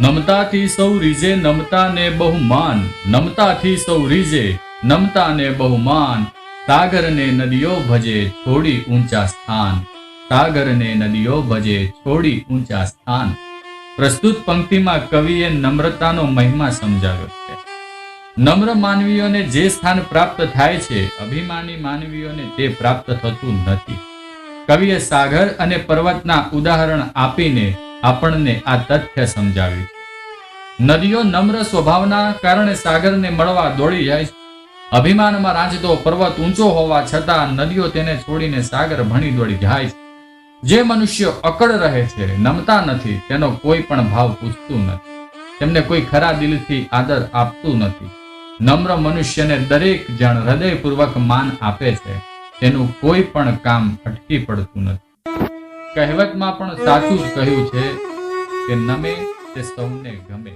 નમતાથી સૌ રીઝે નમતા ને બહુમાન. નમતાથી સૌ રીઝે નમતા ને બહુમાન. સાગર ને નદીઓ ભજે છોડી ઊંચા સ્થાન. સાગર ને નદીઓ ભજે છોડી ઊંચા સ્થાન. પ્રસ્તુત પંક્તિમાં કવિએ નમ્રતાનો મહિમા સમજાવ્યો છે. નમ્ર માનવીઓને જે સ્થાન પ્રાપ્ત થાય છે, અભિમાની માનવીઓને તે પ્રાપ્ત થતું નથી. કવિએ સાગર અને પર્વતના ઉદાહરણ આપીને આપણને આ તથ્ય સમજાવ્યું નદીઓ નમ્ર સ્વભાવના કારણે સાગરને મળવા દોડી જાય અભિમાનમાં રાંચતો પર્વત ઊંચો હોવા છતાં નદીઓ તેને છોડીને સાગર ભણી દોડી જાય છે. જે મનુષ્ય અકળ રહે છે, નમતા નથી, તેનો કોઈ પણ ભાવ પૂછતું નથી. તેમને કોઈ ખરા દિલથી આદર આપતું નથી. નમ્ર મનુષ્યને દરેક જણ હૃદયપૂર્વક માન આપે છે. તેનું કોઈ પણ કામ અટકી પડતું નથી. કહેવતમાં પણ સાચું જ કહ્યું છે કે નમે તે સૌને ગમે.